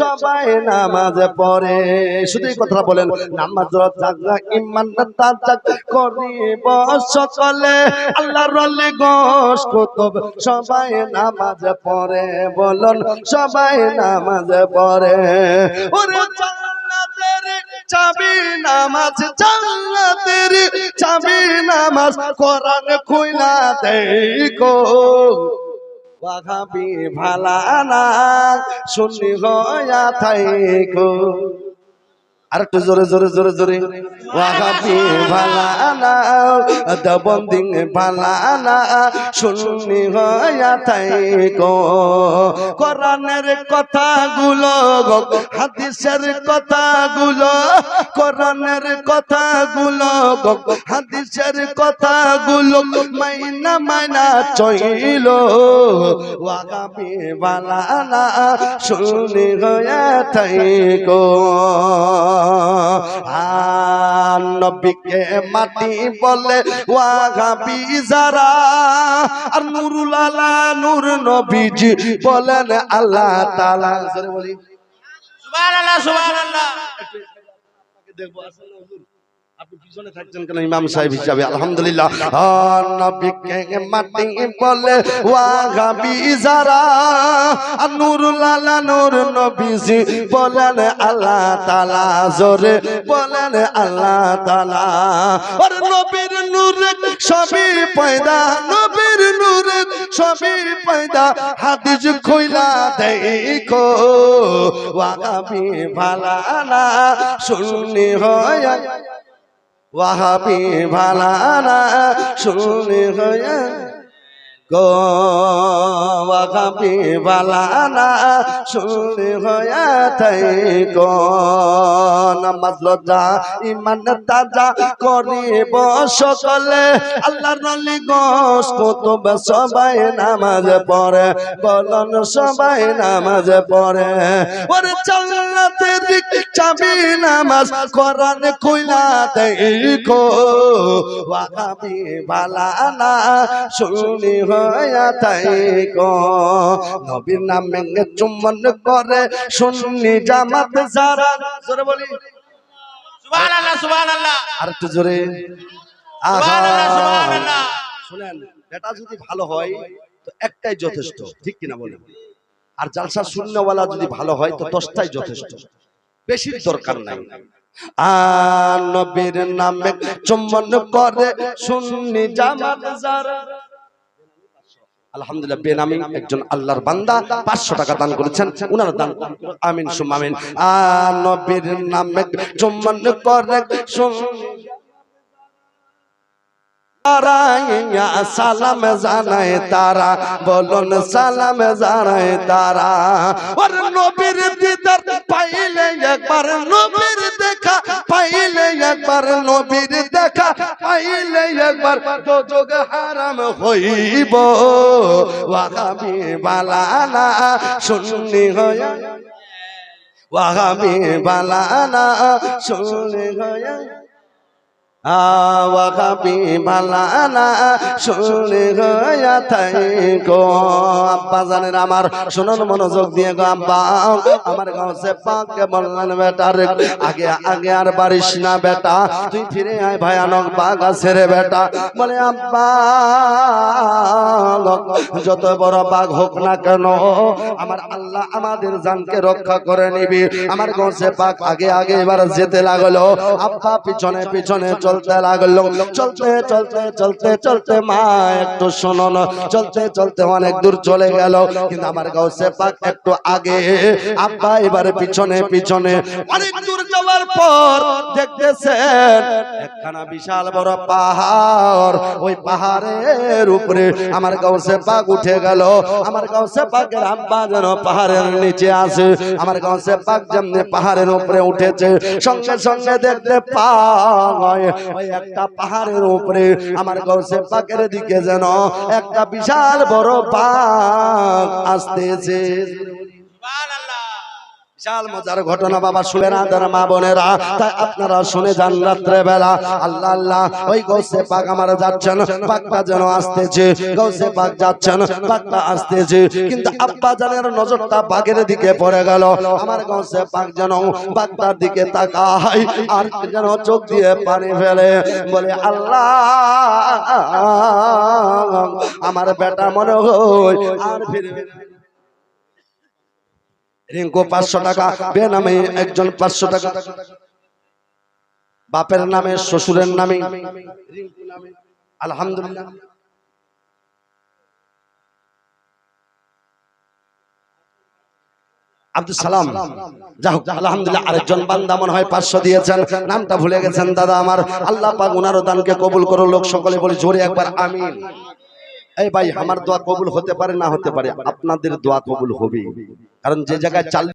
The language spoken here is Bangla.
সবাই নামাজ পড়ে। শুধু এই কথাটা বলেন, নামাজ জাগা ইমান তাজাক করিব সকলে। আল্লাহর রলে গোশ কুতুব, সবাই নামাজ পড়ে। বলুন, সবাই নামাজ পড়ে। ওরে জান্নাতের চাবি নামাজ, জান্নাতের চাবি নামাজ, কোরআন খুইলা দেখো ভালা না শুনি হয়া থাইকো। আর একটু জোরে জোরে জোরে জোরে। ওয়াহাবি ভালানা দবন্দিং ভালানা শুনি হয়া থাইকো। কোরআনের কথাগুলো হাদিসের কথাগুলো, কোরআনের কথাগুলো হাদিসের কথাগুলো মাইনা মাইনা চইল। ওয়াগাবি বালানা শুনি হয়ে থাইকো। আর নবীকে মাটি বলে ওয়াগাবি যারা আর নুরুল আলা নূর নবীজি বলেন আল্লাহ তাআলা জোরে বলি সুবহানাল্লাহ সুবহানাল্লাহ দেখব আসলে হুজুর পিছনে থাকছেন কেন? ইমাম সাহেব হিসাবে আলহামদুলিল্লাহ। নবীকে মাটি বলে ওয়াগাবি যারা নুরুল আলা নূর নবীজি বলেন আল্লাহ তাআলা জোরে বলেন আল্লাহ তাআলা। আর নবীর নূরে সবই পয়দা নবীর নূরে সবই পয়দা। হাদিস কইলা দেখো ওয়াগাবি ভালানা শুননি হয় ওয়াহাবি ভালানা শুনে হয়ে গো ওয়াহাবি ভালানা শুনি হয়ে থাই নামাজ ইমান তাজা করিব সকলে। আল্লাহর নলি গোস কুতুব, সবাই নামাজ পড়ে। বলন, সবাই নামাজ পড়ে। ওরে জান্নাতের চাবি নামাজ দেখো ওয়াহাবি বালানা তাইকো নবীর নামে চুম্বন করে শুনি জামাত যারা। জোরে বলি। সুবহানাল্লাহ সুবহানাল্লাহ। আর একটু জোরে। সুবহানাল্লাহ সুবহানাল্লাহ। শুনেন বেটা যদি ভালো হয় তো একটাই যথেষ্ট। ঠিক কিনা বলেন? আর জালসা শূন্যওয়ালা যদি ভালো হয় তো দশটাই যথেষ্ট। বেশির দরকার নাই। আর নবীর নামে চুম্বন করে শুননি জামাত যারা। আলহামদুলিল্লাহ, বেনামি একজন আল্লাহর বান্দা, পাঁচশো টাকা দান করেছেন, উনার দান আমিন সুম আমিন। নবীর নামে চুম্বন করে সালাম জানায় তারা, বলুন সালাম জানায় তারা। ওর নবীর দিদার পাইলে একবার নবীর দেখা, পাইলে একবার নবীর দেখা, পাইলে একবার দোজগ হারাম হইব। ওয়াহাবি বালানা শুননি হয়া। ওয়াহাবি বালানা শুননি হয়া। আওয়াগাবি বালানা শুনে গয়া গো। আব্বা জানেন আমার শুনুন মনোযোগ দিয়ে গো আব্বা। আমার বললেন আগে আগে আর না বেটা। তুই ফিরে আয়, ভয়ানক বাঘ রে বেটা। বলে, আব্বা যত বড় বাঘ হোক না কেন, আমার আল্লাহ আমাদের জানকে রক্ষা করে নিবি। আমার গাছে পাক আগে আগে এবার যেতে লাগল। আব্বা, পিছনে পিছনে চলতে লাগল। চলতে চলতে চলতে চলতে মা, একটু শোনো না চলতে চলতে অনেক দূর চলে গেল। কিন্তু আমার সে পাক একটু আগে। আব্বা এবারে পিছনে পিছনে। অনেক দূর যাওয়ার পর দেখতেছেন একখানা বিশাল বড় পাহাড়। ওই পাহাড়ের উপরে আমার গাছে পাক উঠে গেল। আমার গাছে পাকের আব্বা যেন পাহাড়ের নিচে আছে। আমার গাছে পাক যেমনি পাহাড়ের উপরে উঠেছে। সঙ্গে সঙ্গে দেখতে পায় ওই একটা পাহাড়ের উপরে আমার গাছে পাকের দিকে যেন একটা বিশাল বড় পাক আসতেছে। বিশাল মজার ঘটনা বাবা শুনে না তার মা বোনেরা। তাই আপনারা শুনে যান রাত্রে বেলা আল্লাহ আল্লাহ, ওই গৌসে পাক আমার যাচ্ছেন। পাকটা যেন আসতেছে। গৌসে পাক যাচ্ছেন, পাকটা আসতেছে। কিন্তু আব্বা জানের নজরটা বাঘের দিকে পড়ে গেল। আমার গৌসে পাক যেন পাকটার দিকে তাকায় আর যেন চোখ দিয়ে পানি ফেলে। বলে, আল্লাহ, আমার বেটা মনে হয় আর ফিরবে। রিঙ্কু পাঁচশো টাকা বেনামে একজন পাঁচশো টাকা। বাপের নামে, শ্বশুরের নামে। আলহামদুলিল্লাহ। আব্দুল সালাম। যা হোক, আলহামদুলিল্লাহ, আরেকজন বান্দা মনে হয় পাঁচশো দিয়েছেন। নামটা ভুলে গেছেন, দাদা আমার। আল্লাহ পাক ওনারও দানকে কবুল করো লোক সকলে বলি জোরে একবার, আমিন। এই ভাই, আমার দোয়া কবুল হতে পারে, না হতে পারে, আপনাদের দোয়া কবুল হবে কারণ যে জায়গায় চাল